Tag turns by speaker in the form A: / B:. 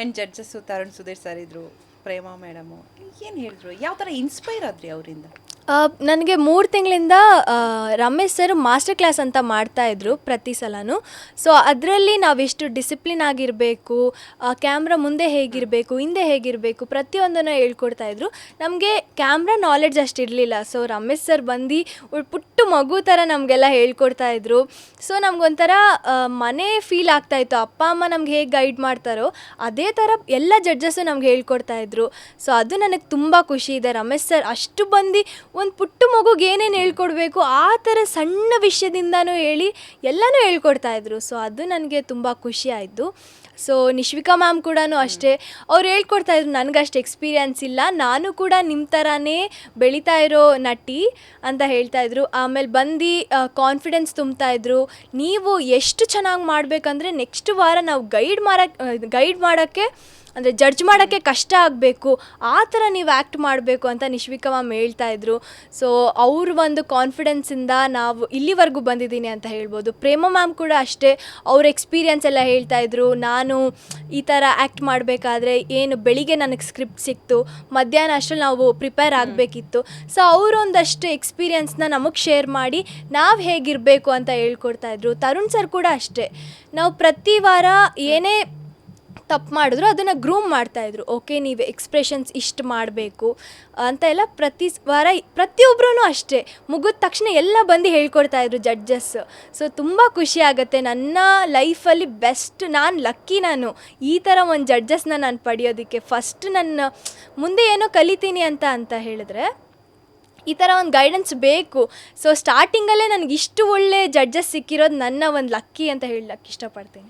A: And judges Tarun Sudheer sir ಇದ್ರು Prema madam ಏನು ಹೇಳಿದ್ರು? ಯಾವ ಥರ ಇನ್ಸ್ಪೈರ್ ಆದ್ರಿ ಅವರಿಂದ?
B: ನನಗೆ ಮೂರು ತಿಂಗಳಿಂದ ರಮೇಶ್ ಸರ್ ಮಾಸ್ಟರ್ ಕ್ಲಾಸ್ ಅಂತ ಮಾಡ್ತಾ ಮಾಡ್ತಾಯಿದ್ರು ಪ್ರತಿ ಸಲನೂ. ಸೊ ಅದರಲ್ಲಿ ನಾವೆಷ್ಟು ಡಿಸಿಪ್ಲಿನ್ ಆಗಿರಬೇಕು ಕ್ಯಾಮ್ರಾ ಮುಂದೆ ಹೇಗಿರಬೇಕು, ಹಿಂದೆ ಹೇಗಿರಬೇಕು, ಪ್ರತಿಯೊಂದನ್ನು ಹೇಳ್ಕೊಡ್ತಾಯಿದ್ರು ನಮಗೆ ಕ್ಯಾಮ್ರಾ ನಾಲೆಡ್ಜ್ ಅಷ್ಟು ಇರಲಿಲ್ಲ. ಸೊ ರಮೇಶ್ ಸರ್ ಬಂದು ಪುಟ್ಟು ಮಗು ಥರ ನಮಗೆಲ್ಲ ಹೇಳ್ಕೊಡ್ತಾಯಿದ್ರು ಸೊ ನಮಗೊಂಥರ ಮನೆ ಫೀಲ್ ಆಗ್ತಾಯಿತ್ತು ಅಪ್ಪ, ಅಮ್ಮ ನಮ್ಗೆ ಹೇಗೆ ಗೈಡ್ ಮಾಡ್ತಾರೋ ಅದೇ ಥರ ಎಲ್ಲ ಜಡ್ಜಸ್ಸು ನಮ್ಗೆ ಹೇಳ್ಕೊಡ್ತಾಯಿದ್ರು ಸೊ ಅದು ನನಗೆ ತುಂಬ ಖುಷಿ ಇದೆ. ರಮೇಶ್ ಸರ್ ಅಷ್ಟು ಬಂದು ಒಂದು ಪುಟ್ಟ ಮಗುಗೆ ಏನೇನು ಹೇಳ್ಕೊಡ್ಬೇಕು, ಆ ಥರ ಸಣ್ಣ ವಿಷಯದಿಂದನೂ ಹೇಳಿ ಎಲ್ಲನೂ ಹೇಳ್ಕೊಡ್ತಾಯಿದ್ರು ಸೊ ಅದು ನನಗೆ ತುಂಬ ಖುಷಿ ಆಯಿತು. ಸೊ ನಿಶ್ವಿಕಾ ಮ್ಯಾಮ್ ಕೂಡ ಅಷ್ಟೇ. ಅವ್ರು ಹೇಳ್ಕೊಡ್ತಾಯಿದ್ರು ನನಗಷ್ಟು ಎಕ್ಸ್ಪೀರಿಯನ್ಸ್ ಇಲ್ಲ. ನಾನು ಕೂಡ ನಿಮ್ಮ ಥರನೇ ಬೆಳೀತಾ ಇರೋ ನಟಿ ಅಂತ ಹೇಳ್ತಾಯಿದ್ರು ಆಮೇಲೆ ಬಂದು ಕಾನ್ಫಿಡೆನ್ಸ್ ತುಂಬ್ತಾಯಿದ್ರು ನೀವು ಎಷ್ಟು ಚೆನ್ನಾಗಿ ಮಾಡಬೇಕಂದ್ರೆ ನೆಕ್ಸ್ಟ್ ವಾರ ನಾವು ಗೈಡ್ ಮಾಡಕ್ಕೆ ಗೈಡ್ ಮಾಡೋಕ್ಕೆ ಅಂದರೆ ಜಡ್ಜ್ ಮಾಡೋಕ್ಕೆ ಕಷ್ಟ ಆಗಬೇಕು ಆ ಥರ ನೀವು ಆ್ಯಕ್ಟ್ ಮಾಡಬೇಕು ಅಂತ ನಿಶ್ವಿಕ ಮ್ಯಾಮ್ ಹೇಳ್ತಾಯಿದ್ರು ಸೊ ಅವ್ರ ಒಂದು ಕಾನ್ಫಿಡೆನ್ಸಿಂದ ನಾವು ಇಲ್ಲಿವರೆಗೂ ಬಂದಿದ್ದೀನಿ ಅಂತ ಹೇಳ್ಬೋದು. ಪ್ರೇಮ ಮ್ಯಾಮ್ ಕೂಡ ಅಷ್ಟೇ ಅವ್ರ ಎಕ್ಸ್ಪೀರಿಯನ್ಸ್ ಎಲ್ಲ ಹೇಳ್ತಾಯಿದ್ರು ನಾನು ಈ ಥರ ಆ್ಯಕ್ಟ್ ಮಾಡಬೇಕಾದ್ರೆ ಏನು ಬೆಳಿಗ್ಗೆ ನನಗೆ ಸ್ಕ್ರಿಪ್ಟ್ ಸಿಕ್ತು ಮಧ್ಯಾಹ್ನ ಅಷ್ಟರಲ್ಲಿ ನಾವು ಪ್ರಿಪೇರ್ ಆಗಬೇಕಿತ್ತು. ಸೊ ಅವರೊಂದಷ್ಟು ಎಕ್ಸ್ಪೀರಿಯನ್ಸ್ನ ನಮಗೆ ಶೇರ್ ಮಾಡಿ ನಾವು ಹೇಗಿರಬೇಕು ಅಂತ ಹೇಳ್ಕೊಡ್ತಾಯಿದ್ರು ತರುಣ್ ಸರ್ ಕೂಡ ಅಷ್ಟೇ. ನಾವು ಪ್ರತಿ ವಾರ ಏನೇ ತಪ್ಪು ಮಾಡಿದ್ರು, ಅದನ್ನು ಗ್ರೂಮ್ ಮಾಡ್ತಾಯಿದ್ರು ಓಕೆ, ನೀವು ಎಕ್ಸ್ಪ್ರೆಷನ್ಸ್ ಇಷ್ಟು ಮಾಡಬೇಕು ಅಂತ ಎಲ್ಲ ಪ್ರತಿ ವಾರ ಪ್ರತಿಯೊಬ್ಬರೂ ಅಷ್ಟೇ. ಮುಗಿದ ತಕ್ಷಣ ಎಲ್ಲ ಬಂದು ಹೇಳ್ಕೊಡ್ತಾಯಿದ್ರು ಜಡ್ಜಸ್ ಸೊ ತುಂಬ ಖುಷಿ ಆಗುತ್ತೆ. ನನ್ನ ಲೈಫಲ್ಲಿ ಬೆಸ್ಟ್ ನಾನು ಲಕ್ಕಿ ನಾನು. ಈ ಥರ ಒಂದು ಜಡ್ಜಸ್ನ ನಾನು ಪಡೆಯೋದಕ್ಕೆ. ಫಸ್ಟ್ ನನ್ನ, ಮುಂದೆ ಏನೋ ಕಲಿತೀನಿ ಅಂತ ಅಂತ ಹೇಳಿದ್ರೆ, ಈ ಥರ ಒಂದು ಗೈಡೆನ್ಸ್ ಬೇಕು. ಸೊ ಸ್ಟಾರ್ಟಿಂಗಲ್ಲೇ ನನಗೆ ಇಷ್ಟು ಒಳ್ಳೆ ಜಡ್ಜಸ್ ಸಿಕ್ಕಿರೋದು ನನ್ನ ಒಂದು ಲಕ್ಕಿ ಅಂತ ಹೇಳಕ್ಕೆ ಇಷ್ಟಪಡ್ತೀನಿ.